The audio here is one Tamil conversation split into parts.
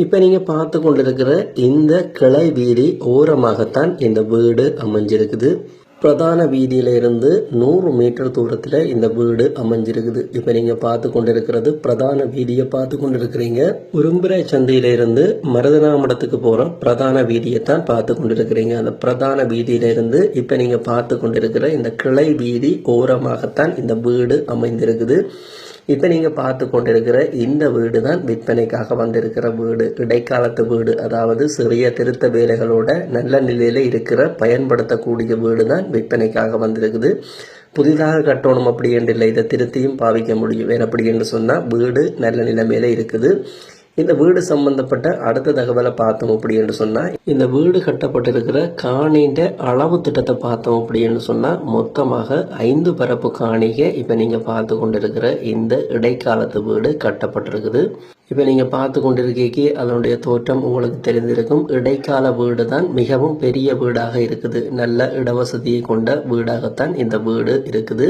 இப்போ நீங்கள் பார்த்து கொண்டிருக்கிற இந்த கிளை வீதி ஓரமாகத்தான் இந்த வீடு அமைஞ்சிருக்குது. பிரதான வீதியிலிருந்து நூறு மீட்டர் தூரத்தில் இந்த வீடு அமைஞ்சிருக்குது. இப்போ நீங்கள் பார்த்து கொண்டிருக்கிறது பிரதான வீதியை பார்த்து கொண்டிருக்கிறீங்க. உரும்புரை சந்தையிலிருந்து மருதனாமடத்துக்கு போகிற பிரதான வீதியை தான் பார்த்து கொண்டிருக்கிறீங்க. அந்த பிரதான வீதியிலிருந்து இப்போ நீங்கள் பார்த்து கொண்டிருக்கிற இந்த கிளை வீதி ஓரமாகத்தான் இந்த வீடு அமைந்திருக்குது. இப்போ நீங்கள் பார்த்து கொண்டிருக்கிற இந்த வீடு தான் விற்பனைக்காக வந்திருக்கிற வீடு. இடைக்காலத்து வீடு. அதாவது சிறிய திருத்த வேலைகளோட நல்ல நிலையில் இருக்கிற பயன்படுத்தக்கூடிய வீடு தான் விற்பனைக்காக வந்திருக்குது. புதிதாக கட்டணும் அப்படி என்று இல்லை. இதை திருத்தியும் பாவிக்க முடியும். வேறு அப்படி என்று சொன்னால் வீடு நல்ல நிலைமையில இருக்குது. இந்த வீடு சம்பந்தப்பட்ட அடுத்த தகவலை பார்த்தோம் அப்படின்னு சொன்னால் இந்த வீடு கட்டப்பட்டிருக்கிற காணின்ற அளவு திட்டத்தை பார்த்தோம் அப்படின்னு சொன்னால் மொத்தமாக ஐந்து பரப்பு காணிகை இப்போ நீங்கள் பார்த்து கொண்டிருக்கிற இந்த இடைக்காலத்து வீடு கட்டப்பட்டிருக்குது. இப்போ நீங்கள் பார்த்து கொண்டிருக்கீங்க அதனுடைய தோற்றம் உங்களுக்கு தெரிந்திருக்கும். இடைக்கால வீடு தான் மிகவும் பெரிய வீடாக இருக்குது. நல்ல இடவசதியை கொண்ட வீடாகத்தான் இந்த வீடு இருக்குது.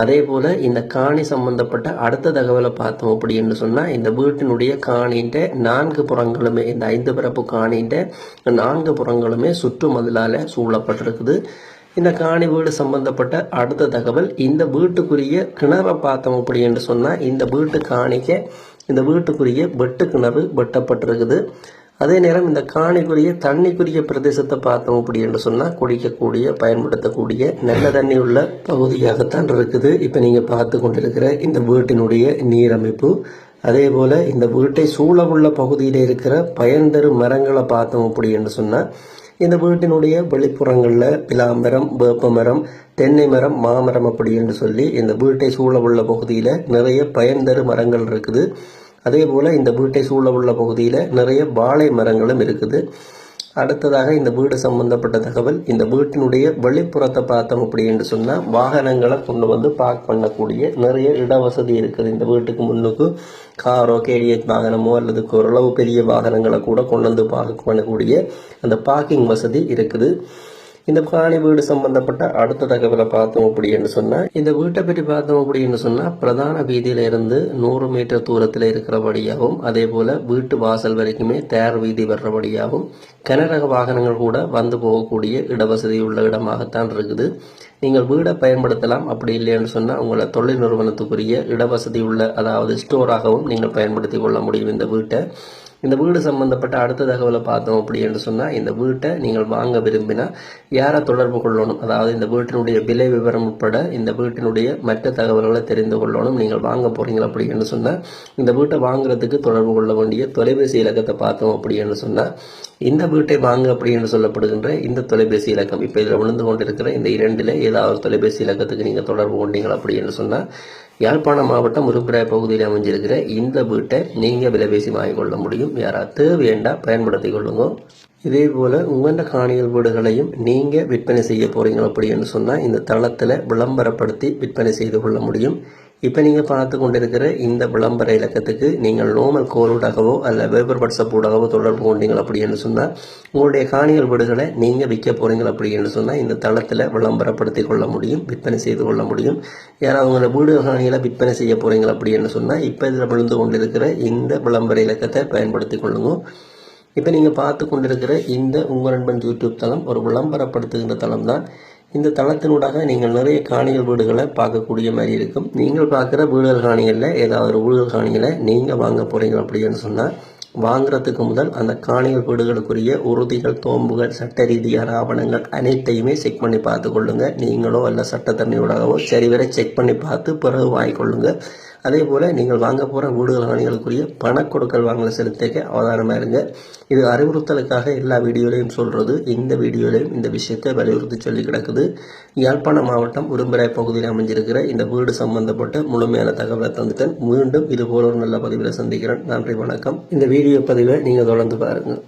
அதே போல் இந்த காணி சம்பந்தப்பட்ட அடுத்த தகவலை பார்த்தோம் அப்படின்னு சொன்னால் இந்த வீட்டினுடைய காணின்ற நான்கு புறங்களுமே இந்த ஐந்து பிறப்பு காணின்ற நான்கு புறங்களுமே சுற்று மதிலால் சூழப்பட்டிருக்குது. இந்த காணி வீடு சம்பந்தப்பட்ட அடுத்த தகவல் இந்த வீட்டுக்குரிய கிணறை பார்த்தோம் அப்படின்னு சொன்னால் இந்த வீட்டு காணிக்க இந்த வீட்டுக்குரிய வெட்டு கிணறு வெட்டப்பட்டிருக்குது. அதே நேரம் இந்த காணிக்குரிய தண்ணிக்குரிய பிரதேசத்தை பார்த்தோம் அப்படி என்று சொன்னால் குடிக்கக்கூடிய பயன்படுத்தக்கூடிய நல்ல தண்ணி உள்ள பகுதியாகத்தான் இருக்குது. இப்போ நீங்கள் பார்த்து கொண்டிருக்கிற இந்த வீட்டினுடைய நீரமைப்பு. அதே போல் இந்த வீட்டை சூழவுள்ள பகுதியில் இருக்கிற பயன்தரும் மரங்களை பார்த்தோம் அப்படி என்று சொன்னால் இந்த வீட்டினுடைய வெளிப்புறங்களில் பிலாமரம் வேப்பமரம் தென்னை மரம் மாமரம் அப்படி என்று சொல்லி இந்த வீட்டை சூழவுள்ள பகுதியில் நிறைய பயன்தரு மரங்கள் இருக்குது. அதே போல் இந்த வீட்டை சூழ உள்ள பகுதியில் நிறைய வாழை மரங்களும் இருக்குது. அடுத்ததாக இந்த வீடு சம்பந்தப்பட்ட தகவல் இந்த வீட்டினுடைய வெளிப்புறத்தை பார்த்தோம் அப்படி என்று சொன்னால் வாகனங்களை கொண்டு வந்து பார்க் பண்ணக்கூடிய நிறைய இடவசதி இருக்குது. இந்த வீட்டுக்கு முன்னுக்கு காரோ கேடிஎச் வாகனமோ அல்லது ஓரளவு பெரிய வாகனங்களை கூட கொண்டு வந்து பார்க் பண்ணக்கூடிய அந்த பார்க்கிங் வசதி இருக்குது. இந்த காணி வீடு சம்பந்தப்பட்ட அடுத்த தகவலை பார்த்தோம் அப்படின்னு சொன்னால் இந்த வீட்டை பற்றி பார்த்தோம் அப்படின்னு சொன்னால் பிரதான வீதியில இருந்து நூறு மீட்டர் தூரத்தில் இருக்கிறபடியாகவும் அதே போல் வீட்டு வாசல் வரைக்குமே தேர் வீதி வர்றபடியாகவும் கனரக வாகனங்கள் கூட வந்து போகக்கூடிய இடவசதி உள்ள இடமாகத்தான் இருக்குது. நீங்கள் வீடை பயன்படுத்தலாம் அப்படி இல்லைன்னு சொன்னால் உங்களை தொழில் நிறுவனத்துக்குரிய இடவசதி உள்ள அதாவது ஸ்டோராகவும் நீங்கள் பயன்படுத்தி கொள்ள முடியும் இந்த வீட்டை. இந்த வீடு சம்பந்தப்பட்ட அடுத்த தகவலை பார்த்தோம் அப்படின்னு சொன்னால் இந்த வீட்டை நீங்கள் வாங்க விரும்பினா யாரை தொடர்பு கொள்ளணும்? அதாவது இந்த வீட்டினுடைய விலை விவரம் உட்பட இந்த வீட்டினுடைய மற்ற தகவல்களை தெரிந்து கொள்ளணும். நீங்கள் வாங்க போகிறீங்க அப்படின்னு சொன்னால் இந்த வீட்டை வாங்குறதுக்கு தொடர்பு கொள்ள வேண்டிய தொலைபேசி இலக்கத்தை பார்த்தோம் அப்படின்னு சொன்னால் இந்த வீட்டை வாங்க அப்படி என்று சொல்லப்படுகின்ற இந்த தொலைபேசி இலக்கம் இப்போ இதில் விழுந்து கொண்டிருக்கிற இந்த இரண்டில் ஏதாவது தொலைபேசி இலக்கத்துக்கு நீங்கள் தொடர்பு கொண்டீங்க அப்படின்னு சொன்னால் யாழ்ப்பாணம் மாவட்டம் உருப்பிராய பகுதியில் அமைஞ்சிருக்கிற இந்த வீட்டை நீங்கள் விலைபேசி வாங்கிக் கொள்ள முடியும். யாராவது தேவையண்டா பயன்படுத்தி கொள்ளுங்க. இதே போல் உங்களோட காணிகள் வீடுகளையும் நீங்கள் விற்பனை செய்ய போகிறீங்க அப்படின்னு சொன்னால் இந்த தளத்தில் விளம்பரப்படுத்தி விற்பனை செய்து கொள்ள முடியும். இப்போ நீங்கள் பார்த்து கொண்டிருக்கிற இந்த விளம்பர இலக்கத்துக்கு நீங்கள் நோமல் கோலூடாகவோ அல்ல வேபர் வாட்ஸ்அப் ஊடாகவோ தொடர்பு கொண்டீங்க அப்படின்னு சொன்னால் உங்களுடைய காணிகள் வீடுகளை நீங்கள் விற்க போகிறீங்க அப்படின்னு சொன்னால் இந்த தளத்தில் விளம்பரப்படுத்தி கொள்ள முடியும் விற்பனை செய்து கொள்ள முடியும். யாராவது உங்களோட வீடு காணிகளை விற்பனை செய்ய போகிறீங்க அப்படின்னு சொன்னால் இப்போ இதில் விழுந்து கொண்டிருக்கிற இந்த விளம்பர இலக்கத்தை பயன்படுத்தி கொள்ளுங்க. இப்போ நீங்கள் பார்த்து கொண்டிருக்கிற இந்த உங்கள் நண்பன் யூடியூப் தளம் ஒரு விளம்பரப்படுத்துகின்ற தளம் தான். இந்த தளத்தினூடாக நீங்கள் நிறைய காணிகள் வீடுகளை பார்க்கக்கூடிய மாதிரி இருக்கும். நீங்கள் பார்க்குற வீடுகள் காணிகளில் ஏதாவது ஒரு வீடுகள் காணிகளை நீங்கள் வாங்க போகிறீங்க அப்படின்னு சொன்னால் வாங்குறதுக்கு முதல் அந்த காணிகள் வீடுகளுக்குரிய உறுதிகள் தோம்புகள் சட்ட ரீதியான ஆவணங்கள் அனைத்தையுமே செக் பண்ணி பார்த்து கொள்ளுங்கள் நீங்களோ அல்ல சட்டத்தரணியோடாகவோ சரிவர செக் பண்ணி பார்த்து பிறகு வாங்கிக்கொள்ளுங்கள் அதே போல் நீங்கள் வாங்க போகிற வீடுகள் காணிகளுக்குரிய பணக்கொடுக்கல் வாங்கல செலுத்திக்க அவதானமாக இருங்க. இது அறிவுறுத்தலுக்காக எல்லா வீடியோலையும் சொல்கிறது இந்த வீடியோலையும் இந்த விஷயத்தை வலியுறுத்தி சொல்லி கிடக்குது. யாழ்ப்பாணம் மாவட்டம் உடும்பராய் பகுதியில் அமைஞ்சிருக்கிற இந்த வீடு சம்பந்தப்பட்ட முழுமையான தகவலை தந்துட்டேன். மீண்டும் இது போல ஒரு நல்ல பதிவில் சந்திக்கிறேன். நன்றி வணக்கம். இந்த வீடியோ பதிவை நீங்கள் தொடர்ந்து பாருங்கள்